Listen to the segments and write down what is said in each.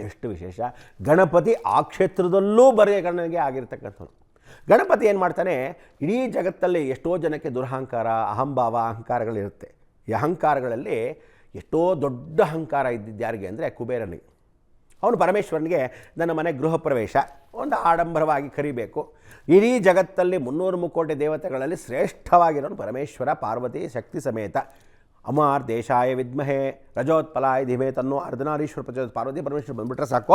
ಎಷ್ಟು ವಿಶೇಷ. ಗಣಪತಿ ಆ ಕ್ಷೇತ್ರದಲ್ಲೂ ಬರೆಯಗಣನೆಗೆ ಆಗಿರ್ತಕ್ಕಂಥವ್ರು ಗಣಪತಿ ಏನು ಮಾಡ್ತಾನೆ? ಇಡೀ ಜಗತ್ತಲ್ಲಿ ಎಷ್ಟೋ ಜನಕ್ಕೆ ದುರಹಂಕಾರ, ಅಹಂಭಾವ ಅಹಂಕಾರಗಳಿರುತ್ತೆ ಈ ಅಹಂಕಾರಗಳಲ್ಲಿ ಎಷ್ಟೋ ದೊಡ್ಡ ಅಹಂಕಾರ ಇದ್ದಿದ್ದು ಯಾರಿಗೆ ಅಂದರೆ ಕುಬೇರನಿಗೆ. ಅವನು ಪರಮೇಶ್ವರನಿಗೆ, ನನ್ನ ಮನೆ ಗೃಹ ಪ್ರವೇಶ. ಒಂದು ಆಡಂಬರವಾಗಿ ಕರಿಬೇಕು. ಇಡೀ ಜಗತ್ತಲ್ಲಿ ಮುನ್ನೂರು ಮುಕ್ಕೋಟಿ ದೇವತೆಗಳಲ್ಲಿ ಶ್ರೇಷ್ಠವಾಗಿರೋನು ಪರಮೇಶ್ವರ, ಪಾರ್ವತಿ, ಶಕ್ತಿ ಸಮೇತ. ಅಮಾರ್ ದೇಶಾಯ ವಿದ್ಮಹೆ, ರಜೋತ್ಪಲಾಯ ದಿವೆ ತನ್ನೋ ಅರ್ಧನಾರೀಶ್ವರ ಪ್ರಚೋದ ಪಾರ್ವತಿ ಪರಮೇಶ್ವರ ಬಂದುಬಿಟ್ರೆ ಸಾಕು.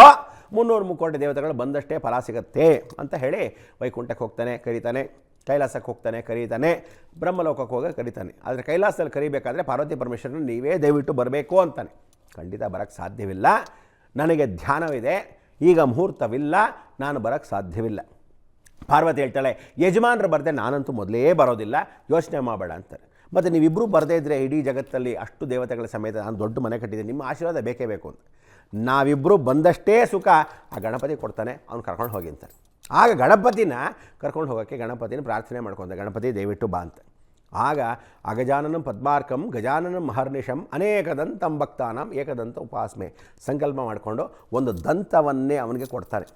ಮುನ್ನೂರು ಮುಕ್ಕೋಟಿ ದೇವತೆಗಳು ಬಂದಷ್ಟೇ ಫಲ ಸಿಗುತ್ತೆ ಅಂತ ಹೇಳಿ ವೈಕುಂಠಕ್ಕೆ ಹೋಗ್ತಾನೆ, ಕರೀತಾನೆ. ಕೈಲಾಸಕ್ಕೆ ಹೋಗ್ತಾನೆ, ಕರೀತಾನೆ. ಬ್ರಹ್ಮಲೋಕಕ್ಕೆ ಹೋಗಿ ಕರೀತಾನೆ. ಆದರೆ ಕೈಲಾಸದಲ್ಲಿ ಕರಿಬೇಕಾದ್ರೆ ಪಾರ್ವತಿ ಪರಮೇಶ್ವರನ ನೀವೇ ದಯವಿಟ್ಟು ಬರಬೇಕು ಅಂತಾನೆ. ಖಂಡಿತ ಬರೋಕ್ಕೆ ಸಾಧ್ಯವಿಲ್ಲ. ನನಗೆ ಧ್ಯಾನವಿದೆ. ಈಗ ಮುಹೂರ್ತವಿಲ್ಲ. ನಾನು ಬರೋಕ್ಕೆ ಸಾಧ್ಯವಿಲ್ಲ. ಪಾರ್ವತಿ ಹೇಳ್ತಾಳೆ, ಯಜಮಾನರು ಬರದೆ ನಾನಂತೂ ಮೊದಲೇ ಬರೋದಿಲ್ಲ. ಯೋಚನೆ ಮಾಡಬೇಡ ಅಂತಾರೆ. ಮತ್ತು ನೀವಿಬ್ಬರೂ ಬರದೇ ಇದ್ದರೆ ಇಡೀ ಜಗತ್ತಲ್ಲಿ ಅಷ್ಟು ದೇವತೆಗಳ ಸಮೇತ ನಾನು ದೊಡ್ಡ ಮನೆ ಕಟ್ಟಿದ್ದೀನಿ. ನಿಮ್ಮ ಆಶೀರ್ವಾದ ಬೇಕೇ ಬೇಕು ಅಂತ. ನಾವಿಬ್ಬರು ಬಂದಷ್ಟೇ ಸುಖ, ಆ ಗಣಪತಿ ಕೊಡ್ತಾನೆ, ಅವ್ನು ಕರ್ಕೊಂಡು ಹೋಗಿ ಅಂತಾನೆ ಆಗ ಗಣಪತಿನ ಕರ್ಕೊಂಡು ಹೋಗೋಕ್ಕೆ ಗಣಪತಿನ ಪ್ರಾರ್ಥನೆ ಮಾಡ್ಕೊಂಡೆ ಗಣಪತಿ ದಯವಿಟ್ಟು ಬಾ ಅಂತ. ಆಗ ಅಗಜಾನನಂ ಪದ್ಮಾರ್ಕಂ, ಗಜಾನನಂ ಮಹರ್ನಿಶಂ ಅನೇಕ ದಂತಂ ಭಕ್ತಾನಂ ಏಕದಂತ ಉಪಾಸನೆ ಸಂಕಲ್ಪ ಮಾಡಿಕೊಂಡು ಒಂದು ದಂತವನ್ನೇ ಅವನಿಗೆ ಕೊಡ್ತಾರೆ.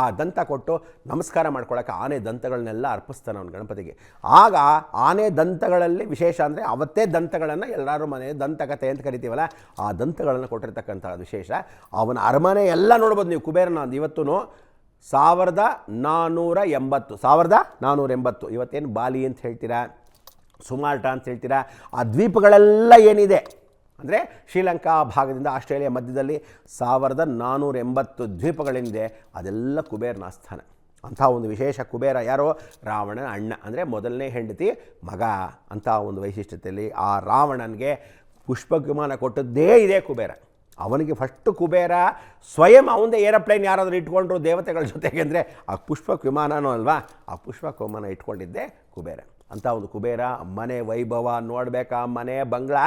ಆ ದಂತ ಕೊಟ್ಟು ನಮಸ್ಕಾರ ಮಾಡ್ಕೊಳ್ಳೋಕೆ ಆನೆ ದಂತಗಳನ್ನೆಲ್ಲ ಅರ್ಪಿಸ್ತಾನೆ ಅವನು ಗಣಪತಿಗೆ. ಆಗ ಆನೆ ದಂತಗಳಲ್ಲಿ ವಿಶೇಷ ಅಂದರೆ ಅವತ್ತೇ ದಂತಗಳನ್ನು ಎಲ್ಲರೂ ಮನೆ ದಂತಕತೆ ಅಂತ ಕರಿತೀವಲ್ಲ, ಆ ದಂತಗಳನ್ನು ಕೊಟ್ಟಿರ್ತಕ್ಕಂಥ ವಿಶೇಷ. ಅವನ ಅರಮನೆ ಎಲ್ಲ ನೋಡ್ಬೋದು ನೀವು, ಕುಬೇರನ ಇವತ್ತೂ ಸಾವಿರದ ನಾನ್ನೂರ ಎಂಬತ್ತು, ಸಾವಿರದ ನಾನ್ನೂರ ಎಂಬತ್ತು. ಇವತ್ತೇನು ಬಾಲಿ ಅಂತ ಹೇಳ್ತೀರಾ ಸುಮಾರ್ಟ ಅಂತ ಹೇಳ್ತೀರಾ, ಆ ದ್ವೀಪಗಳೆಲ್ಲ ಏನಿದೆ? ಅಂದರೆ ಶ್ರೀಲಂಕಾ ಭಾಗದಿಂದ ಆಸ್ಟ್ರೇಲಿಯಾ ಮಧ್ಯದಲ್ಲಿ ಸಾವಿರದ ನಾನ್ನೂರ ಎಂಬತ್ತು ದ್ವೀಪಗಳೇನಿದೆ ಅದೆಲ್ಲ ಕುಬೇರನ ಆಸ್ಥಾನ. ಅಂಥ ಒಂದು ವಿಶೇಷ ಕುಬೇರ ಯಾರೋ? ರಾವಣನ ಅಣ್ಣ. ಅಂದರೆ ಮೊದಲನೇ ಹೆಂಡತಿ ಮಗ. ಅಂಥ ಒಂದು ವೈಶಿಷ್ಟ್ಯತೆಯಲ್ಲಿ ಆ ರಾವಣನಿಗೆ ಪುಷ್ಪ ವಿಮಾನ ಕೊಟ್ಟದ್ದೇ ಇದೆ ಕುಬೇರ. ಅವನಿಗೆ ಫಸ್ಟು ಕುಬೇರ, ಸ್ವಯಂ ಅವನದೇ ಏರೋಪ್ಲೇನ್ ಯಾರಾದರೂ ಇಟ್ಕೊಂಡ್ರು ದೇವತೆಗಳ ಜೊತೆಗೆ ಅಂದರೆ ಆ ಪುಷ್ಪಕ ವಿಮಾನನೂ ಅಲ್ವಾ? ಆ ಪುಷ್ಪಕ ವಿಮಾನ ಇಟ್ಕೊಂಡಿದ್ದೆ ಕುಬೇರ. ಅಂಥ ಒಂದು ಕುಬೇರ ಮನೆ ವೈಭವ ನೋಡಬೇಕಾ? ಮನೆ ಬಂಗ್ಲಾ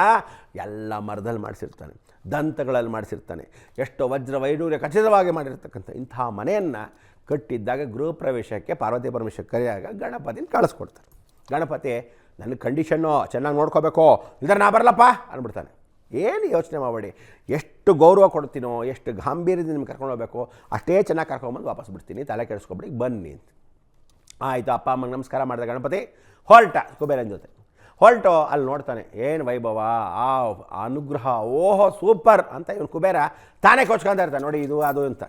ಎಲ್ಲ ಮರದಲ್ಲಿ ಮಾಡಿಸಿರ್ತಾನೆ, ದಂತಗಳಲ್ಲಿ ಮಾಡಿಸಿರ್ತಾನೆ, ಎಷ್ಟೋ ವಜ್ರ ವೈಡೂರ್ಯ ಖಚಿತವಾಗಿ ಮಾಡಿರ್ತಕ್ಕಂಥ ಇಂಥ ಮನೆಯನ್ನು ಕಟ್ಟಿದ್ದಾಗ ಗೃಹ ಪ್ರವೇಶಕ್ಕೆ ಪಾರ್ವತಿ ಪರಮೇಶ್ವರ ಕರೆಯಾಗ ಗಣಪತಿನ ಕಳಿಸ್ಕೊಡ್ತಾರೆ ಗಣಪತಿ, ನನ್ನ ಕಂಡೀಷನ್ನು ಚೆನ್ನಾಗಿ ನೋಡ್ಕೋಬೇಕು ಇದರ ನಾ ಬರಲಪ್ಪ ಅಂದ್ಬಿಡ್ತಾನೆ. ಏನು ಯೋಚನೆ ಮಾಡಬೇಡಿ, ಎಷ್ಟು ಗೌರವ ಕೊಡ್ತೀನೋ, ಎಷ್ಟು ಗಾಂಭೀರ್ಯದಿಂದ ನಿಮ್ಗೆ ಕರ್ಕೊಂಡು ಹೋಗಬೇಕು, ಅಷ್ಟೇ ಚೆನ್ನಾಗಿ ಕರ್ಕೊಂಬಂದು ವಾಪಸ್ ಬಿಡ್ತೀನಿ, ತಲೆ ಕೆಡಿಸ್ಕೊಬಿಡಿ, ಬನ್ನಿ ಅಂತ. ಆಯಿತು ಅಪ್ಪ ಅಮ್ಮಂಗೆ ನಮಸ್ಕಾರ ಮಾಡಿದ ಗಣಪತಿ. ಹೊರಟ, ಕುಬೇರನ ಜೊತೆ. ಹೊರಟು, ಅಲ್ಲಿ ನೋಡ್ತಾನೆ, ಏನು ವೈಭವ, ಆ ಅನುಗ್ರಹ, ಓಹೋ, ಸೂಪರ್ ಅಂತ ಇವನು ಕುಬೇರ ತಾನೇ ಕೊಚ್ಕೊಂತ ಇರ್ತಾನೆ, ನೋಡಿ ಇದು, ಅದು ಅಂತ.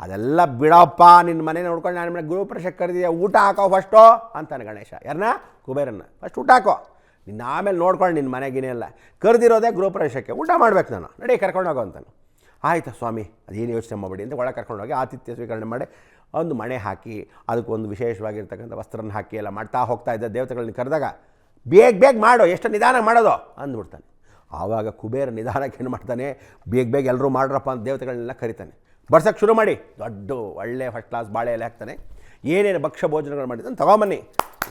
ಅದೆಲ್ಲ ಬಿಡಪ್ಪ ನಿನ್ನ ಮನೆ ನೋಡ್ಕೊಂಡು ನಾನು ಮನೆ ಗುರುಪ್ರಶಕ್ಕೆ ಕರೆದಿದ್ದೆ ಊಟ ಹಾಕೋ ಫಸ್ಟು ಅಂತಾನೆ ಗಣೇಶ. ಯಾರನ್ನ ಕುಬೇರನ್ನ. ಫಸ್ಟ್ ಊಟ ಹಾಕೋ. ನಿನ್ನ ಆಮೇಲೆ ನೋಡ್ಕೊಂಡು ನಿನ್ನ ಮನೆಗಿನೇ ಎಲ್ಲ. ಕರೆದಿರೋದೇ ಗೃಹಪ್ರವೇಶಕ್ಕೆ. ಊಟ ಮಾಡ್ಬೇಕು ನಾನು. ನಡಿ ಕರ್ಕೊಂಡು ಹೋಗೋ ಅಂತಾನೆ. ಆಯಿತು ಸ್ವಾಮಿ, ಅದೇನು ಯೋಚನೆ ಮಾಡಬೇಡಿ ಅಂತ ಒಳಗೆ ಕರ್ಕೊಂಡೋಗಿ ಆತಿಥ್ಯ ಸ್ವೀಕರಣೆ ಮಾಡಿ ಒಂದು ಮಣೆ ಹಾಕಿ ಅದಕ್ಕೊಂದು ವಿಶೇಷವಾಗಿರ್ತಕ್ಕಂಥ ವಸ್ತ್ರನ ಹಾಕಿ ಎಲ್ಲ ಮಾಡ್ತಾ ಹೋಗ್ತಾ ಇದ್ದ ದೇವತೆಗಳನ್ನ ಕರೆದಾಗ, ಬೇಗ ಬೇಗ ಮಾಡೋ, ಎಷ್ಟು ನಿಧಾನ ಮಾಡೋದು? ಅಂದ್ಬಿಡ್ತಾನೆ. ಆವಾಗ ಕುಬೇರ ನಿಧಾನಕ್ಕೆ ಏನು ಮಾಡ್ತಾನೆ, ಬೇಗ ಬೇಗ ಎಲ್ಲರೂ ಮಾಡ್ರಪ್ಪ ಅಂತ ದೇವತೆಗಳನ್ನೆಲ್ಲ ಕರಿತಾನೆ. ಬರ್ಸೋಕ್ಕೆ ಶುರು ಮಾಡಿ. ದೊಡ್ಡ, ಒಳ್ಳೆ ಫಸ್ಟ್ ಕ್ಲಾಸ್ ಬಾಳೆ ಎಲೆ ಹಾಕ್ತಾನೆ. ಏನೇನು ಭಕ್ಷ್ಯ ಭೋಜನಗಳು ಮಾಡಿದ್ದಾನೆ ತೊಗೊಂಬನ್ನಿ.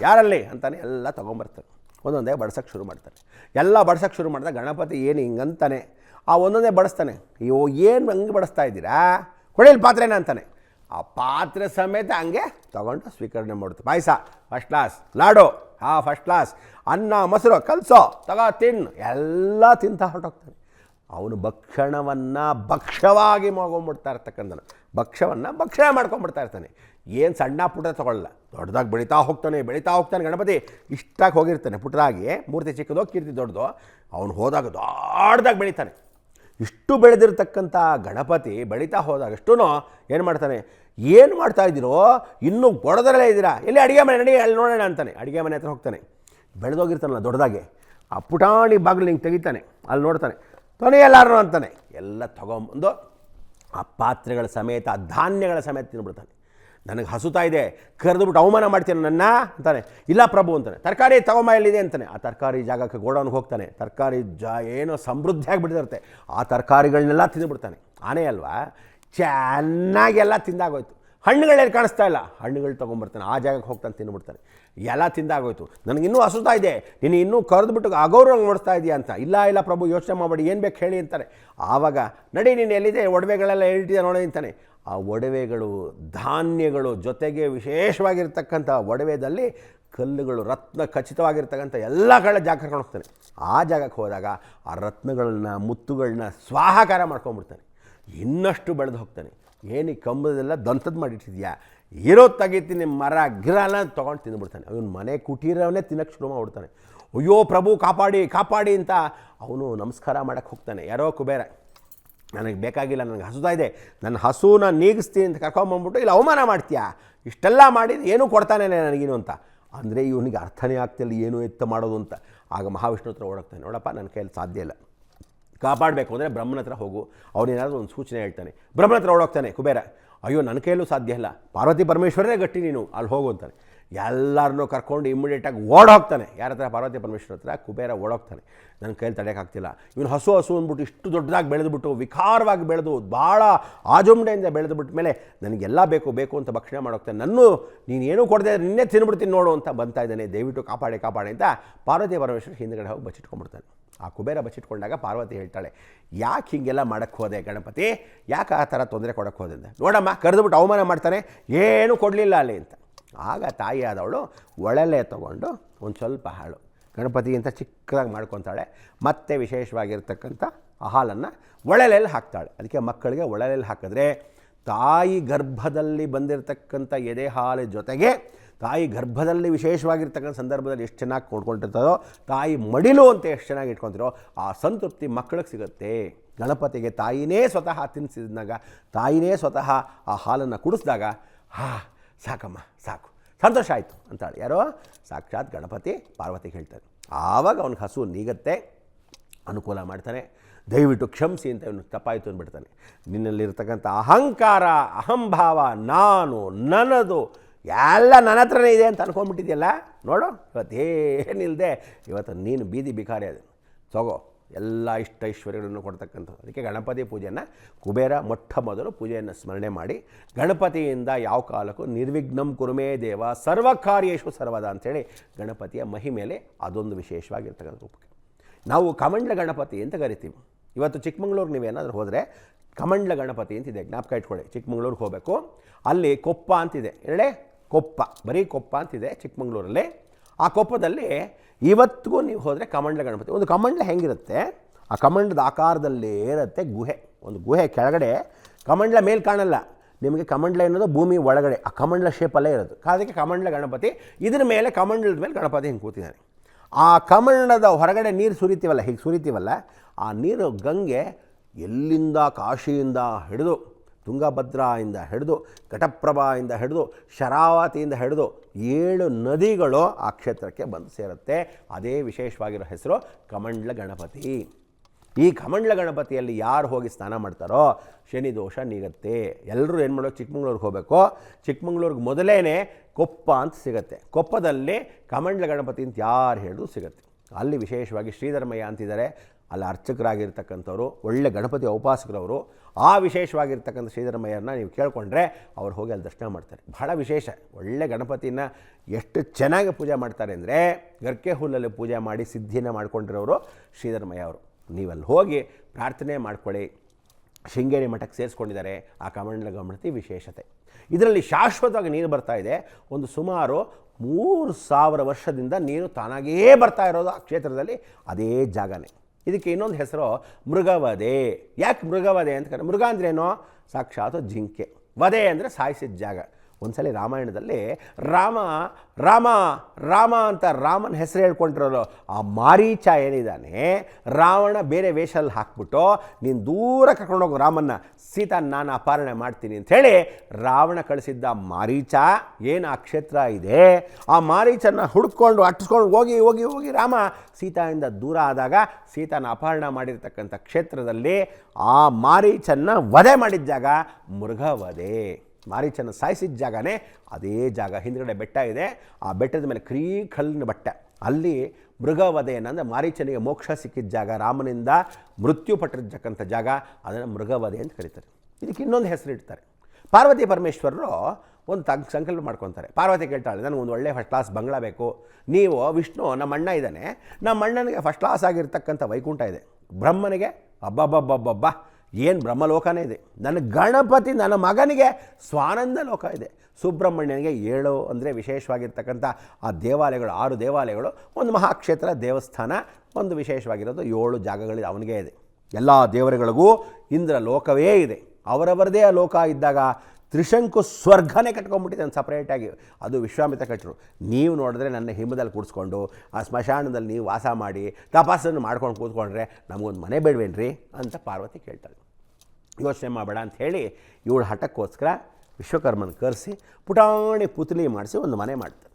ಯಾರಲ್ಲಿ? ಅಂತಾನೆ ಎಲ್ಲ ತೊಗೊಂಬರ್ತಾನೆ. ಒಂದೊಂದೇ ಬಡ್ಸೋಕ್ಕೆ ಶುರು ಮಾಡ್ತಾನೆ. ಎಲ್ಲ ಬಡ್ಸೋಕ್ಕೆ ಶುರು ಮಾಡಿದಾಗ ಗಣಪತಿ ಏನು ಹಿಂಗಂತಾನೆ ಆ ಒಂದೊಂದೇ ಬಡಿಸ್ತಾನೆ. ಅಯ್ಯೋ, ಏನು ಹಂಗೆ ಬಡಿಸ್ತಾ ಇದ್ದೀರಾ? ಕೊಡಿಯಲ್ಲಿ ಪಾತ್ರೆನ ಅಂತಾನೆ. ಆ ಪಾತ್ರೆ ಸಮೇತ ಹಂಗೆ ತಗೊಂಡು ಸ್ವೀಕರಣೆ ಮಾಡುತ್ತೆ ಪಾಯಸ ಫಸ್ಟ್ ಕ್ಲಾಸ್ ಲಾಡು, ಹಾ ಫಸ್ಟ್ ಕ್ಲಾಸ್ ಅನ್ನ, ಮೊಸರು, ಕಲಸೋ, ತಗೋ ತಿನ್ನು ಎಲ್ಲ ತಿಂತ ಹೊರಟೋಗ್ತಾನೆ. ಅವನು ಭಕ್ಷಣವನ್ನು ಭಕ್ಷ್ಯವಾಗಿ ಮಗೊಂಬಿಡ್ತಾ ಇರ್ತಕ್ಕಂಥನು ಭಕ್ಷ್ಯವನ್ನು ಭಕ್ಷಣ ಮಾಡ್ಕೊಂಡ್ಬಿಡ್ತಾ ಇರ್ತಾನೆ. ಏನು ಸಣ್ಣ ಪುಟ್ಟ ತೊಗೊಳ್ಳಲ್ಲ ದೊಡ್ಡದಾಗಿ ಬೆಳೀತಾ ಹೋಗ್ತಾನೆ ಬೆಳೀತಾ ಹೋಗ್ತಾನೆ ಗಣಪತಿ. ಇಷ್ಟಾಗಿ ಹೋಗಿರ್ತಾನೆ ಪುಟ್ಟದಾಗಿ ಮೂರ್ತಿ ಚಿಕ್ಕದೋ, ಕೀರ್ತಿ ದೊಡ್ಡದೋ. ಅವನು ಹೋದಾಗ ದೊಡ್ಡದಾಗಿ ಬೆಳೀತಾನೆ. ಇಷ್ಟು ಬೆಳೆದಿರ್ತಕ್ಕಂಥ ಗಣಪತಿ ಬೆಳೀತಾ ಹೋದಾಗ ಅಷ್ಟೂ ಏನು ಮಾಡ್ತಾನೆ? ಏನು ಮಾಡ್ತಾ ಇದ್ದೀರೋ, ಇನ್ನೂ ಗೊಡದರಲ್ಲೇ ಇದ್ದೀರಾ? ಎಲ್ಲಿ ಅಡುಗೆ ಮನೆ, ನಡಿ, ಅಲ್ಲಿ ನೋಡೋಣ ಅಂತಾನೆ. ಅಡುಗೆ ಮನೆ ಹತ್ರ ಹೋಗ್ತಾನೆ. ಬೆಳೆದೋಗಿರ್ತಾನಲ್ಲ ದೊಡ್ಡದಾಗೆ, ಆ ಪುಟಾಣಿ ಬಾಗಿಲು ಹಿಂಗೆ ತೆಗಿತಾನೆ. ಅಲ್ಲಿ ನೋಡ್ತಾನೆ, ತೊನೆ ಎಲ್ಲಾರು ಅಂತಾನೆ. ಎಲ್ಲ ತಗೊಂಬಂದು ಆ ಪಾತ್ರೆಗಳ ಸಮೇತ, ಆ ಧಾನ್ಯಗಳ ಸಮೇತ ತಿಂದ್ಬಿಡ್ತಾನೆ ನನಗೆ ಹಸುತಾ ಇದೆ, ಕರೆದುಬಿಟ್ಟು ಅವಮಾನ ಮಾಡ್ತೀನಿ ನನ್ನ? ಅಂತಾನೆ. ಇಲ್ಲ ಪ್ರಭು ಅಂತಾನೆ. ತರಕಾರಿ ತಗೊಂಬ ಎಲ್ಲಿದೆ ಅಂತಾನೆ. ಆ ತರಕಾರಿ ಜಾಗಕ್ಕೆ ಗೋಡೌನ್ಗೆ ಹೋಗ್ತಾನೆ. ತರಕಾರಿ ಜಾ ಏನೋ ಸಮೃದ್ಧಿಯಾಗಿ ಬಿಟ್ಟಿರುತ್ತೆ ಆ ತರಕಾರಿಗಳನ್ನೆಲ್ಲ ತಿಂದುಬಿಡ್ತಾನೆ. ಆನೆ ಅಲ್ವಾ? ಚೆನ್ನಾಗೆಲ್ಲ ತಿಂದಾಗೋಯ್ತು. ಹಣ್ಣುಗಳೇ ಕಾಣಿಸ್ತಾ ಇಲ್ಲ. ಹಣ್ಣುಗಳು ತೊಗೊಂಬರ್ತಾನೆ. ಆ ಜಾಗಕ್ಕೆ ಹೋಗ್ತಾನೆ ತಿಂದುಬಿಡ್ತಾನೆ. ಎಲ್ಲ ತಿಂದಾಗೋಯ್ತು. ನನಗೆ ಇನ್ನೂ ಹಸುತ್ತಾ ಇದೆ. ನೀನು ಇನ್ನೂ ಕರೆದುಬಿಟ್ಟು ಅಗೌರವ ನೋಡ್ತಾ ಇದೆಯಾ ಅಂತ. ಇಲ್ಲ ಇಲ್ಲ ಪ್ರಭು, ಯೋಚನೆ ಮಾಡಬೇಡಿ. ಏನು ಬೇಕು ಹೇಳಿ ಅಂತಾರೆ ಆವಾಗ ನಡಿ ನೀನು ಎಲ್ಲಿದೆ? ಒಡವೆಗಳೆಲ್ಲ ಹೇಳ್ತಿದ್ದೆ ನೋಡಿ ಅಂತಾನೆ. ಆ ಒಡವೆಗಳು, ಧಾನ್ಯಗಳು ಜೊತೆಗೆ ವಿಶೇಷವಾಗಿರ್ತಕ್ಕಂಥ ಒಡವೆದಲ್ಲಿ ಕಲ್ಲುಗಳು, ರತ್ನ ಖಚಿತವಾಗಿರ್ತಕ್ಕಂಥ ಎಲ್ಲ ಕಡೆ ಜಾಗ ಕರ್ಕೊಂಡು ಹೋಗ್ತಾನೆ ಆ ಜಾಗಕ್ಕೆ ಹೋದಾಗ ಆ ರತ್ನಗಳನ್ನ, ಮುತ್ತುಗಳನ್ನ ಸ್ವಾಹಾಕಾರ ಮಾಡ್ಕೊಂಡ್ಬಿಡ್ತಾನೆ. ಇನ್ನಷ್ಟು ಬೆಳೆದು ಹೋಗ್ತಾನೆ. ಏನು ಈ ಕಂಬದೆಲ್ಲ ದಂತದ ಮಾಡಿಟ್ಟಿದ್ಯಾ ಇರೋ ತೆಗಿತೀನಿ ಮರ, ಗಿರ ಎಲ್ಲ ತೊಗೊಂಡು ತಿಂದುಬಿಡ್ತಾನೆ. ಅವನ ಮನೆ ಕುಟೀರವನ್ನೇ ತಿನ್ನಕ್ಕೆ ಶುರು ಮಾಡಿಬಿಡ್ತಾನೆ. ಅಯ್ಯೋ ಪ್ರಭು, ಕಾಪಾಡಿ ಕಾಪಾಡಿ ಅಂತ ಅವನು ನಮಸ್ಕಾರ ಮಾಡೋಕ್ಕೆ ಹೋಗ್ತಾನೆ. ಯಾರೋ ಕುಬೇರ. ನನಗೆ ಬೇಕಾಗಿಲ್ಲ, ನನಗೆ ಹಸುತಾ ಇದೆ, ನನ್ನ ಹಸುನ ನೀಗಿಸ್ತೀನಿ ಅಂತ ಕರ್ಕೊಂಬಂದ್ಬಿಟ್ಟು ಇಲ್ಲಿ, ಅವಮಾನ ಮಾಡ್ತೀಯಾ? ಇಷ್ಟೆಲ್ಲ ಮಾಡಿ ಏನೂ ಕೊಡ್ತಾನೆ ನನಗೇನು ಅಂತ. ಅಂದರೆ ಇವನಿಗೆ ಅರ್ಥನೇ ಆಗ್ತಿಲ್ಲ, ಏನು ಎತ್ತ ಮಾಡೋದು ಅಂತ. ಆಗ ಮಹಾವಿಷ್ಣು ಹತ್ರ ಓಡೋಗ್ತಾನೆ ನೋಡಪ್ಪ, ನನ್ನ ಕೈಯಲ್ಲಿ ಸಾಧ್ಯ ಇಲ್ಲ. ಕಾಪಾಡಬೇಕು ಅಂದರೆ ಬ್ರಹ್ಮನ ಹತ್ರ ಹೋಗು. ಅವನೇನಾದರೂ ಒಂದು ಸೂಚನೆ ಹೇಳ್ತಾನೆ. ಬ್ರಹ್ಮನ ಹತ್ರ ಓಡೋಗ್ತಾನೆ ಕುಬೇರ, ಅಯ್ಯೋ, ನನ್ನ ಕೈಯಲ್ಲೂ ಸಾಧ್ಯ ಇಲ್ಲ. ಪಾರ್ವತಿ ಪರಮೇಶ್ವರನೇ ಗಟ್ಟಿ ನೀನು, ಅಲ್ಲಿ ಹೋಗು ಅಂತಾನೆ. ಎಲ್ಲರನ್ನೂ ಕರ್ಕೊಂಡು ಇಮ್ಮಿಡಿಯೇಟಾಗಿ ಓಡೋಗ್ತಾನೆ. ಯಾರ ಹತ್ರ? ಪಾರ್ವತಿ ಪರಮೇಶ್ವರ ಹತ್ರ ಕುಬೇರ ಓಡೋಗ್ತಾನೆ. ನನ್ನ ಕೈಯಲ್ಲಿ ತಡೆಯೋಕ್ಕಾಗ್ತಿಲ್ಲ ಇವನು ಹಸು ಹಸು ಅಂದ್ಬಿಟ್ಟು ಇಷ್ಟು ದೊಡ್ಡದಾಗಿ ಬೆಳೆದುಬಿಟ್ಟು, ವಿಕಾರವಾಗಿ ಬೆಳೆದು, ಭಾಳ ಆಜುಂಬಡೆಯಿಂದ ಬೆಳೆದು ಬಿಟ್ಟ ಮೇಲೆ ನನಗೆಲ್ಲ ಬೇಕು ಬೇಕು ಅಂತ ಭಕ್ಷಣೆ ಮಾಡೋಗ್ತಾನೆ ನನ್ನೂ ನೀನು ಏನೂ ಕೊಡದೆ ನಿನ್ನೆ ತಿನ್ಬಿಡ್ತೀನಿ ನೋಡು ಅಂತ ಬಂತಾ ಇದ್ದಾನೆ. ದಯವಿಟ್ಟು ಕಾಪಾಡಿ ಕಾಪಾಡಿ ಅಂತ ಪಾರ್ವತಿ ಪರಮೇಶ್ವರ ಹಿಂದ್ಗಡೆ ಹೋಗಿ ಬಚ್ಚಿಟ್ಕೊಂಡ್ಬಿಡ್ತಾನೆ. ಆ ಕುಬೇರ ಬಚ್ಚಿಟ್ಕೊಂಡಾಗ ಪಾರ್ವತಿ ಹೇಳ್ತಾಳೆ, ಯಾಕೆ ಹೀಗೆಲ್ಲ ಮಾಡೋಕ್ಕೆ ಹೋದೆ ಗಣಪತಿ? ಯಾಕೆ ಆ ಥರ ತೊಂದರೆ ಕೊಡೋಕ್ಕೆ ಹೋದೆ ನೋಡಮ್ಮ, ಕರೆದುಬಿಟ್ಟು ಅವಮಾನ ಮಾಡ್ತಾನೆ, ಏನೂ ಕೊಡಲಿಲ್ಲ ಅಲ್ಲಿ ಅಂತ. ಆಗ ತಾಯಿಯಾದವಳು ಒಳಲೆ ತಗೊಂಡು ಒಂದು ಸ್ವಲ್ಪ ಹಾಳು. ಗಣಪತಿಗಿಂತ ಚಿಕ್ಕದಾಗಿ ಮಾಡ್ಕೊತಾಳೆ. ಮತ್ತೆ ವಿಶೇಷವಾಗಿರ್ತಕ್ಕಂಥ ಆ ಹಾಲನ್ನು ಒಳಲೆಯಲ್ಲಿ ಹಾಕ್ತಾಳೆ. ಅದಕ್ಕೆ ಮಕ್ಕಳಿಗೆ ಒಳಲೆಯಲ್ಲಿ ಹಾಕಿದ್ರೆ ತಾಯಿ ಗರ್ಭದಲ್ಲಿ ಬಂದಿರತಕ್ಕಂಥ ಎದೆ ಹಾಲು ಜೊತೆಗೆ ತಾಯಿ ಗರ್ಭದಲ್ಲಿ ವಿಶೇಷವಾಗಿರ್ತಕ್ಕಂಥ ಸಂದರ್ಭದಲ್ಲಿ ಎಷ್ಟು ಚೆನ್ನಾಗಿ ಕೊಡ್ಕೊಂಡಿರ್ತದೋ ತಾಯಿ ಮಡಿಲು ಅಂತ ಎಷ್ಟು ಚೆನ್ನಾಗಿ ಇಟ್ಕೊತಿರೋ ಆ ಸಂತೃಪ್ತಿ ಮಕ್ಕಳಿಗೆ ಸಿಗುತ್ತೆ. ಗಣಪತಿಗೆ ತಾಯಿನೇ ಸ್ವತಃ ತಿನ್ನಿಸಿದಾಗ ತಾಯಿನೇ ಸ್ವತಃ ಆ ಹಾಲನ್ನು ಕುಡಿಸಿದಾಗ ಹಾ ಸಾಕಮ್ಮ, ಸಾಕು. ಸಂತೋಷ ಆಯಿತು ಅಂತಾಳೆ. ಯಾರೋ? ಸಾಕ್ಷಾತ್ ಗಣಪತಿ ಪಾರ್ವತಿಗೆ ಹೇಳ್ತಾರೆ ಆವಾಗ ಅವನಿಗೆ ಹಸು ನೀಗತ್ತೆ, ಅನುಕೂಲ ಮಾಡ್ತಾನೆ. ದಯವಿಟ್ಟು ಕ್ಷಮಿಸಿ ಅಂತ ಇವನು ತಪ್ಪಾಯಿತು ಅಂದ್ಬಿಡ್ತಾನೆ. ನಿನ್ನಲ್ಲಿರ್ತಕ್ಕಂಥ ಅಹಂಕಾರ, ಅಹಂಭಾವ, ನಾನು, ನನ್ನದು, ಎಲ್ಲ ನನ್ನ ಹತ್ರನೇ ಇದೆ ಅಂತ ಅನ್ಕೊಂಡ್ಬಿಟ್ಟಿದ್ಯಲ್ಲ? ನೋಡು ಇವತ್ತೇನಿಲ್ಲದೆ ಇವತ್ತು ನೀನು ಬೀದಿ ಬಿಕಾರಿ ಅದು ತಗೋ ಎಲ್ಲ ಇಷ್ಟ ಐಶ್ವರ್ಯಗಳನ್ನು ಕೊಡ್ತಕ್ಕಂಥದ್ದು. ಅದಕ್ಕೆ ಗಣಪತಿ ಪೂಜೆಯನ್ನು ಕುಬೇರ ಮೊಟ್ಟ ಮೊದಲು ಪೂಜೆಯನ್ನು ಸ್ಮರಣೆ ಮಾಡಿ, ಗಣಪತಿಯಿಂದ ಯಾವ ಕಾಲಕ್ಕೂ ನಿರ್ವಿಘ್ನಂ ಕುರುಮೇ ದೇವ ಸರ್ವಕಾರ್ಯೇಶು ಸರ್ವದ ಅಂಥೇಳಿ ಗಣಪತಿಯ ಮಹಿಮೇಲೆ ಅದೊಂದು ವಿಶೇಷವಾಗಿರ್ತಕ್ಕಂಥ ರೂಪಕ್ಕೆ. ನಾವು ಕಮಂಡ್ಲ ಗಣಪತಿ ಅಂತ ಕರಿತೀವಿ. ಇವತ್ತು ಚಿಕ್ಕಮಂಗ್ಳೂರು ನೀವೇನಾದರೂ ಹೋದರೆ ಕಮಂಡ್ಲ ಗಣಪತಿ ಅಂತಿದೆ ಜ್ಞಾಪಕ ಇಟ್ಕೊಳ್ಳಿ. ಚಿಕ್ಕಮಂಗ್ಳೂರಿಗೆ ಹೋಗಬೇಕು. ಅಲ್ಲಿ ಕೊಪ್ಪ ಅಂತಿದೆ. ಹೇಳೇ ಕೊಪ್ಪ, ಬರೀ ಕೊಪ್ಪ ಅಂತಿದೆ ಚಿಕ್ಕಮಂಗ್ಳೂರಲ್ಲಿ. ಆ ಕೊಪ್ಪದಲ್ಲಿ ಇವತ್ತಿಗೂ ನೀವು ಹೋದರೆ ಕಮಂಡ್ಲ ಗಣಪತಿ. ಒಂದು ಕಮಂಡ್ಲ ಹೆಂಗಿರುತ್ತೆ? ಆ ಕಮಂಡದ ಆಕಾರದಲ್ಲಿ ಇರುತ್ತೆ ಗುಹೆ. ಒಂದು ಗುಹೆ ಕೆಳಗಡೆ ಕಮಂಡ್ಲ ಮೇಲೆ ಕಾಣಲ್ಲ. ನಿಮಗೆ ಕಮಂಡ್ಲ ಎನ್ನೋದು ಭೂಮಿ ಒಳಗಡೆ. ಆ ಕಮಂಡ್ಲ ಶೇಪಲ್ಲೇ ಇರೋದು. ಅದಕ್ಕೆ ಕಮಂಡ್ಲ ಗಣಪತಿ. ಇದರ ಮೇಲೆ ಕಮಂಡ್ಲದ ಮೇಲೆ ಗಣಪತಿ ಹಿಂಗೆ ಕೂತಿದ್ದಾನೆ ಆ ಕಮಂಡದ ಹೊರಗಡೆ ನೀರು ಸುರಿತೀವಲ್ಲ, ಹೀಗೆ ಸುರಿತೀವಲ್ಲ, ಆ ನೀರು ಗಂಗೆ ಎಲ್ಲಿಂದ ಕಾಶಿಯಿಂದ ಹಿಡಿದು ತುಂಗಭದ್ರಾಯಿಂದ ಹಿಡಿದು ಘಟಪ್ರಭಾಯಿಂದ ಹಿಡಿದು ಶರಾವತಿಯಿಂದ ಹಿಡಿದು ಏಳು ನದಿಗಳು ಆ ಕ್ಷೇತ್ರಕ್ಕೆ ಬಂದು ಸೇರುತ್ತೆ. ಅದೇ ವಿಶೇಷವಾಗಿರೋ ಹೆಸರು ಕಮಂಡ್ಲ ಗಣಪತಿ. ಈ ಕಮಂಡ್ಲ ಗಣಪತಿಯಲ್ಲಿ ಯಾರು ಹೋಗಿ ಸ್ನಾನ ಮಾಡ್ತಾರೋ ಶನಿ ದೋಷ ನೀಗುತ್ತೆ. ಎಲ್ಲರೂ ಏನು ಮಾಡೋ ಚಿಕ್ಕಮಂಗ್ಳೂರಿಗೆ ಹೋಗಬೇಕು. ಚಿಕ್ಕಮಂಗ್ಳೂರಿಗೆ ಮೊದಲೇ ಕೊಪ್ಪ ಅಂತ ಸಿಗುತ್ತೆ. ಕೊಪ್ಪದಲ್ಲಿ ಕಮಂಡ್ಲ ಗಣಪತಿ ಅಂತ ಯಾರು ಹೇಳಿದ್ರು ಸಿಗುತ್ತೆ. ಅಲ್ಲಿ ವಿಶೇಷವಾಗಿ ಶ್ರೀಧರ್ಮಯ್ಯ ಅಂತಿದ್ದಾರೆ. ಅಲ್ಲಿ ಅರ್ಚಕರಾಗಿರ್ತಕ್ಕಂಥವ್ರು, ಒಳ್ಳೆ ಗಣಪತಿ ಉಪಾಸಕರವರು, ಆ ವಿಶೇಷವಾಗಿರ್ತಕ್ಕಂಥ ಶ್ರೀಧರಮಯ್ಯರನ್ನ ನೀವು ಕೇಳಿಕೊಂಡ್ರೆ ಅವ್ರು ಹೋಗಿ ಅಲ್ಲಿ ದರ್ಶನ ಮಾಡ್ತಾರೆ. ಬಹಳ ವಿಶೇಷ. ಒಳ್ಳೆ ಗಣಪತಿನ ಎಷ್ಟು ಚೆನ್ನಾಗಿ ಪೂಜೆ ಮಾಡ್ತಾರೆ ಅಂದರೆ ಗರ್ಕೆ ಹುಲ್ಲಲ್ಲಿ ಪೂಜೆ ಮಾಡಿ ಸಿದ್ಧಿನ ಮಾಡ್ಕೊಂಡಿರೋರು ಶ್ರೀಧರಮಯ್ಯ ಅವರು. ನೀವಲ್ಲಿ ಹೋಗಿ ಪ್ರಾರ್ಥನೆ ಮಾಡ್ಕೊಳ್ಳಿ. ಶೃಂಗೇರಿ ಮಠಕ್ಕೆ ಸೇರಿಸ್ಕೊಂಡಿದ್ದಾರೆ. ಆ ಕಮಂಡಲ ಗಮನತಿ ವಿಶೇಷತೆ. ಇದರಲ್ಲಿ ಶಾಶ್ವತವಾಗಿ ನೀರು ಬರ್ತಾ ಇದೆ. ಒಂದು ಸುಮಾರು ಮೂರು ಸಾವಿರ ವರ್ಷದಿಂದ ನೀರು ತಾನಾಗೇ ಬರ್ತಾ ಇರೋದು ಆ ಕ್ಷೇತ್ರದಲ್ಲಿ ಅದೇ ಜಾಗನೇ. ಇದಕ್ಕೆ ಇನ್ನೊಂದು ಹೆಸರು ಮೃಗವಧೆ. ಯಾಕೆ ಮೃಗವಧೆ ಅಂತ ಕರೆ ಮೃಗ ಅಂದ್ರೇನು? ಸಾಕ್ಷಾತ್ ಜಿಂಕೆ. ವಧೆ ಅಂದರೆ ಸಾಯಿಸಿದ ಜಾಗ. ಒಂದ್ಸಲಿ ರಾಮಾಯಣದಲ್ಲಿ ರಾಮ ರಾಮ ರಾಮ ಅಂತ ರಾಮನ ಹೆಸರು ಹೇಳ್ಕೊಂಡಿರೋರು ಆ ಮಾರೀಚ ಏನಿದ್ದಾನೆ? ರಾವಣ ಬೇರೆ ವೇಷದಲ್ಲಿ ಹಾಕ್ಬಿಟ್ಟು ನೀನು ದೂರ ಕರ್ಕೊಂಡೋಗು ರಾಮನ್ನ. ಸೀತಾ, ನಾನು ಅಪಹರಣೆ ಮಾಡ್ತೀನಿ ಅಂಥೇಳಿ ರಾವಣ ಕಳಿಸಿದ್ದ ಮಾರೀಚ ಏನು ಆ ಕ್ಷೇತ್ರ ಇದೆ? ಆ ಮಾರೀಚನ್ನ ಹುಡ್ಕೊಂಡು, ಅಟ್ಟಿಸ್ಕೊಂಡು ಹೋಗಿ ಹೋಗಿ ಹೋಗಿ ರಾಮ ಸೀತಾಯಿಂದ ದೂರ ಆದಾಗ ಸೀತಾನ ಅಪಹರಣ ಮಾಡಿರ್ತಕ್ಕಂಥ ಕ್ಷೇತ್ರದಲ್ಲಿ ಆ ಮಾರೀಚನ್ನ ವಧೆ ಮಾಡಿದ ಜಾಗ ಮೃಗವಧೆ. ಮಾರೀಚನ ಸಾಯಿಸಿದ ಜಾಗನೇ ಅದೇ ಜಾಗ. ಹಿಂದ್ಗಡೆ ಬೆಟ್ಟ ಇದೆ. ಆ ಬೆಟ್ಟದ ಮೇಲೆ ಕ್ರೀ ಕಲ್ಲಿನ ಬೆಟ್ಟ. ಅಲ್ಲಿ ಮೃಗವಧೆ ಅಂದರೆ ಮಾರೀಚನಿಗೆ ಮೋಕ್ಷ ಸಿಕ್ಕಿದ ಜಾಗ. ರಾಮನಿಂದ ಮೃತ್ಯು ಪಟ್ಟಿರ್ತಕ್ಕಂಥ ಜಾಗ. ಅದನ್ನು ಮೃಗವಧೆ ಅಂತ ಕರೀತಾರೆ. ಇದಕ್ಕೆ ಇನ್ನೊಂದು ಹೆಸರು ಇಡ್ತಾರೆ ಪಾರ್ವತಿ ಪರಮೇಶ್ವರರು ಒಂದು ತಗ್ ಸಂಕಲ್ಪ ಮಾಡ್ಕೊತಾರೆ. ಪಾರ್ವತಿ ಕೇಳ್ತಾಳೆ, ನನಗೆ ಒಂದು ಒಳ್ಳೆ ಫಸ್ಟ್ ಕ್ಲಾಸ್ ಬಂಗ್ಲಾ ಬೇಕು. ನೀವು ವಿಷ್ಣು ನಮ್ಮ ಅಣ್ಣ ಇದ್ದಾನೆ. ನಮ್ಮ ಅಣ್ಣನಿಗೆ ಫಸ್ಟ್ ಕ್ಲಾಸ್ ಆಗಿರ್ತಕ್ಕಂಥ ವೈಕುಂಠ ಇದೆ. ಬ್ರಹ್ಮನಿಗೆ ಅಬ್ಬಬ್ಬಬ್ಬಬ್ಬಬ್ಬ. ಏನು ಬ್ರಹ್ಮಲೋಕನೇ ಇದೆ. ನನ್ನ ಗಣಪತಿ, ನನ್ನ ಮಗನಿಗೆ ಸ್ವಾನಂದ ಲೋಕ ಇದೆ. ಸುಬ್ರಹ್ಮಣ್ಯನಿಗೆ ಏಳು ಅಂದರೆ ವಿಶೇಷವಾಗಿರ್ತಕ್ಕಂಥ ಆ ದೇವಾಲಯಗಳು, ಆರು ದೇವಾಲಯಗಳು, ಒಂದು ಮಹಾಕ್ಷೇತ್ರ, ದೇವಸ್ಥಾನ, ಒಂದು ವಿಶೇಷವಾಗಿರೋದು ಏಳು ಜಾಗಗಳಿದೆ ಅವನಿಗೆ ಇದೆ. ಎಲ್ಲ ದೇವರುಗಳಿಗೂ ಇಂದ್ರ ಲೋಕವೇ ಇದೆ. ಅವರವರದೇ ಆ ಲೋಕ ಇದ್ದಾಗ ತ್ರಿಶಂಕು ಸ್ವರ್ಗನೇ ಕಟ್ಕೊಂಡ್ಬಿಟ್ಟಿದೆ ನಾನು ಸಪ್ರೇಟಾಗಿ ಅದು ವಿಶ್ವಾಮಿತ ಕಟ್ಟರು ನೀವು ನೋಡಿದ್ರೆ ನನ್ನ ಹಿಮದಲ್ಲಿ ಕೂಡಿಸ್ಕೊಂಡು, ಆ ಸ್ಮಶಾನದಲ್ಲಿ ನೀವು ವಾಸ ಮಾಡಿ ತಪಾಸನ್ನು ಮಾಡ್ಕೊಂಡು ಕೂತ್ಕೊಂಡ್ರೆ ನಮಗೊಂದು ಮನೆ ಬೇಡವೇನ್ರಿ ಅಂತ ಪಾರ್ವತಿ ಕೇಳ್ತಾಳೆ. ಯೋಚನೆ ಮಾಡಬೇಡ ಅಂತ ಹೇಳಿ ಇವಳು ಹಠಕ್ಕೋಸ್ಕರ ವಿಶ್ವಕರ್ಮನ ಕರೆಸಿ ಪುಟಾಣಿ ಪುತ್ಲಿ ಮಾಡಿಸಿ ಒಂದು ಮನೆ ಮಾಡ್ತಾರೆ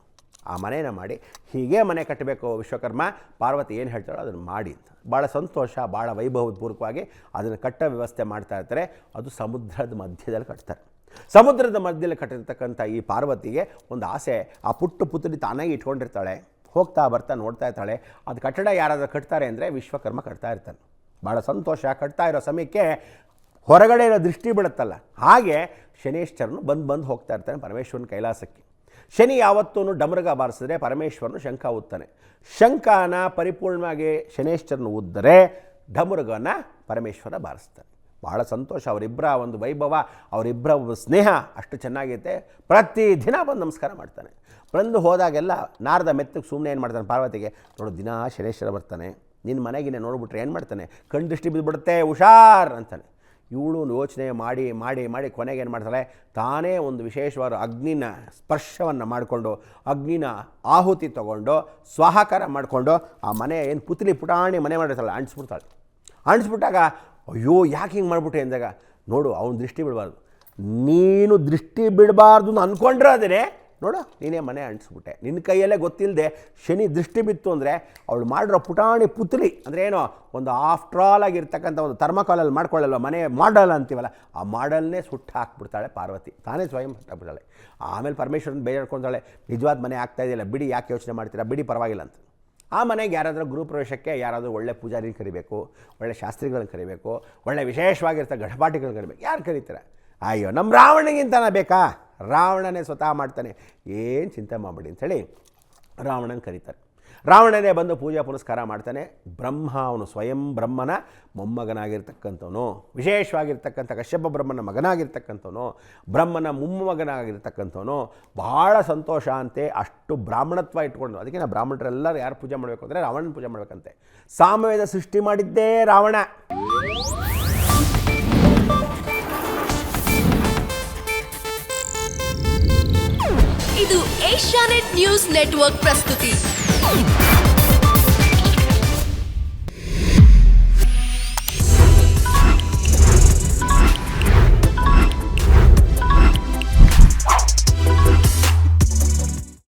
ಆ ಮನೇನ ಮಾಡಿ, ಹೀಗೆ ಮನೆ ಕಟ್ಟಬೇಕು ವಿಶ್ವಕರ್ಮ, ಪಾರ್ವತಿ ಏನು ಹೇಳ್ತಾಳೋ ಅದನ್ನು ಮಾಡಿ ಅಂತ. ಭಾಳ ಸಂತೋಷ ಭಾಳ ವೈಭವಪೂರ್ವಕವಾಗಿ ಅದನ್ನು ಕಟ್ಟೋ ವ್ಯವಸ್ಥೆ ಮಾಡ್ತಾ ಇರ್ತಾರೆ. ಅದು ಸಮುದ್ರದ ಮಧ್ಯದಲ್ಲಿ ಕಟ್ತಾರೆ. ಸಮುದ್ರದ ಮಧ್ಯದಲ್ಲಿ ಕಟ್ಟಿರ್ತಕ್ಕಂಥ ಈ ಪಾರ್ವತಿಗೆ ಒಂದು ಆಸೆ. ಆ ಪುಟ್ಟು ಪುತ್ರಿ ತಾನಾಗಿ ಇಟ್ಕೊಂಡಿರ್ತಾಳೆ. ಹೋಗ್ತಾ ಬರ್ತಾ ನೋಡ್ತಾ ಇರ್ತಾಳೆ. ಅದು ಕಟ್ಟಡ ಯಾರಾದರೂ ಕಟ್ತಾರೆ ಅಂದರೆ ವಿಶ್ವಕರ್ಮ ಕಟ್ತಾ ಇರ್ತಾನೆ. ಭಾಳ ಸಂತೋಷ. ಕಟ್ತಾ ಇರೋ ಸಮಯಕ್ಕೆ ಹೊರಗಡೆ ಇರೋ ದೃಷ್ಟಿ ಬಿಡುತ್ತಲ್ಲ ಹಾಗೆ ಶನೇಶ್ವರನು ಬಂದು ಬಂದು ಹೋಗ್ತಾ ಇರ್ತಾನೆ ಪರಮೇಶ್ವರನ ಕೈಲಾಸಕ್ಕೆ. ಶನಿ ಯಾವತ್ತೂ ಡಮರಗ ಬಾರಿಸಿದ್ರೆ ಪರಮೇಶ್ವರನು ಶಂಖ ಊದ್ತಾನೆ. ಶಂಖನ ಪರಿಪೂರ್ಣವಾಗಿ ಶನೇಶ್ವರನು ಉದ್ದರೆ ಡಮರುಗನ ಪರಮೇಶ್ವರ ಬಾರಿಸ್ತಾನೆ. ಭಾಳ ಸಂತೋಷ. ಅವರಿಬ್ಬರ ಒಂದು ವೈಭವ ಅವರಿಬ್ಬರ ಸ್ನೇಹ ಅಷ್ಟು ಚೆನ್ನಾಗೈತೆ. ಪ್ರತಿದಿನ ಬಂದು ನಮಸ್ಕಾರ ಮಾಡ್ತಾನೆ. ಬಂದು ಹೋದಾಗೆಲ್ಲ ನಾರದ ಮೆತ್ತಗೆ ಸುಮ್ಮನೆ ಏನು ಮಾಡ್ತಾನೆ ಪಾರ್ವತಿಗೆ, ನೋಡು ದಿನ ಶನೇಶ್ವರ ಬರ್ತಾನೆ ನಿನ್ನ ಮನೆಗಿನೇ ನೋಡಿಬಿಟ್ರೆ ಏನು ಮಾಡ್ತಾನೆ? ಕಣ್ಣು ದೃಷ್ಟಿ ಬಿದ್ದುಬಿಡುತ್ತೆ ಹುಷಾರ್ ಅಂತಾನೆ. ಇವಳು ಯೋಚನೆ ಮಾಡಿ ಮಾಡಿ ಮಾಡಿ ಕೊನೆಗೆ ಏನು ಮಾಡ್ತಾಳೆ? ತಾನೇ ಒಂದು ವಿಶೇಷವಾದ ಅಗ್ನಿನ ಸ್ಪರ್ಶವನ್ನು ಮಾಡಿಕೊಂಡು, ಅಗ್ನಿನ ಆಹುತಿ ತಗೊಂಡು, ಸ್ವಾಹಾಕಾರ ಮಾಡಿಕೊಂಡು ಆ ಮನೆ ಏನು ಪುತ್ಲಿ ಪುಟಾಣಿ ಮನೆ ಮಾಡಿರ್ತಾಳೆ ಅಂಟಿಸ್ಬಿಡ್ತಾಳೆ. ಅಂಟಿಸ್ಬಿಟ್ಟಾಗ ಅಯ್ಯೋ, ಯಾಕೆ ಹಿಂಗೆ ಮಾಡಿಬಿಟ್ಟೆ ಅಂದಾಗ, ನೋಡು, ಅವನ ದೃಷ್ಟಿ ಬಿಡಬಾರ್ದು. ನೀನು ದೃಷ್ಟಿ ಬಿಡಬಾರ್ದು ಅಂತ ಅಂದ್ಕೊಂಡ್ರೆ ಅದೇ ನೋಡು, ನೀನೇ ಮನೆ ಅಂಟಿಸ್ಬಿಟ್ಟೆ. ನಿನ್ನ ಕೈಯಲ್ಲೇ ಗೊತ್ತಿಲ್ಲದೆ ಶನಿ ದೃಷ್ಟಿ ಬಿತ್ತು ಅಂದರೆ, ಅವಳು ಮಾಡಿರೋ ಪುಟಾಣಿ ಪುತ್ಲಿ, ಅಂದರೆ ಏನೋ, ಒಂದು ಆಫ್ಟರ್ ಆಲ್ ಆಗಿರ್ತಕ್ಕಂಥ ಒಂದು ಥರ್ಮಕಾಲಲ್ಲಿ ಮಾಡ್ಕೊಳ್ಳಲ್ವ ಮನೆ ಮಾಡಲ್ ಅಂತೀವಲ್ಲ, ಆ ಮಾಡಲ್ನೇ ಸುಟ್ಟು ಹಾಕ್ಬಿಡ್ತಾಳೆ ಪಾರ್ವತಿ. ತಾನೇ ಸ್ವಯಂ ಹಾಕ್ಬಿಡ್ತಾಳೆ. ಆಮೇಲೆ ಪರಮೇಶ್ವರನ ಬೇಜಾಡ್ಕೊತಾಳೆ, ನಿಜವಾದ ಮನೆ ಆಗ್ತಾ ಇದೆಯಲ್ಲ, ಬಿಡಿ, ಯಾಕೆ ಯೋಚನೆ ಮಾಡ್ತೀರಾ? ಬಿಡಿ, ಪರವಾಗಿಲ್ಲ ಅಂತ. ಆ ಮನೆಗೆ ಯಾರಾದರೂ ಗೃಹಪ್ರವೇಶಕ್ಕೆ ಯಾರಾದರೂ ಒಳ್ಳೆ ಪೂಜಾರಿ ಕರಿಬೇಕು, ಒಳ್ಳೆ ಶಾಸ್ತ್ರಿಗಳನ್ನ ಕರಿಬೇಕು, ಒಳ್ಳೆ ವಿಶೇಷವಾಗಿರ್ತ ಗಡಪಾಟಿಗಳು ಕರಿಬೇಕು, ಯಾರು ಕರೀತಾರೆ? ಅಯ್ಯೋ ನಮ್ಮ ರಾವಣಗಿಂತನ ಬೇಕಾ? ರಾವಣನೇ ಸ್ವತಃ ಮಾಡ್ತಾನೆ. ಏನು ಚಿಂತೆ ಮಾಡಬೇಡಿ ಅಂಥೇಳಿ ರಾವಣನ ಕರೀತಾರೆ. ರಾವಣನೇ ಬಂದು ಪೂಜಾ ಪುನಸ್ಕಾರ ಮಾಡ್ತಾನೆ. ಬ್ರಹ್ಮ, ಅವನು ಸ್ವಯಂ ಬ್ರಹ್ಮನ ಮೊಮ್ಮಗನಾಗಿರ್ತಕ್ಕಂಥವನು. ವಿಶೇಷವಾಗಿರ್ತಕ್ಕಂಥ ಕಶ್ಯಪ ಬ್ರಹ್ಮನ ಮಗನಾಗಿರ್ತಕ್ಕಂಥವನು. ಬ್ರಹ್ಮನ ಮೊಮ್ಮಗನಾಗಿರ್ತಕ್ಕಂಥವನು ಬಹಳ ಸಂತೋಷ ಅಂತೆ ಅಷ್ಟು ಬ್ರಾಹ್ಮಣತ್ವ ಇಟ್ಕೊಂಡು. ಅದಕ್ಕೆ ನಾ ಬ್ರಾಹ್ಮಣರೆಲ್ಲರೂ ಯಾರು ಪೂಜೆ ಮಾಡಬೇಕು ಅಂದರೆ ರಾವಣನ ಪೂಜೆ ಮಾಡಬೇಕಂತೆ. ಸಾಮವೇದ ಸೃಷ್ಟಿ ಮಾಡಿದ್ದೇ ರಾವಣ. ಇದು ಏಷ್ಯಾನೆಟ್ ನ್ಯೂಸ್ ನೆಟ್ವರ್ಕ್ ಪ್ರಸ್ತುತಿ. Oh!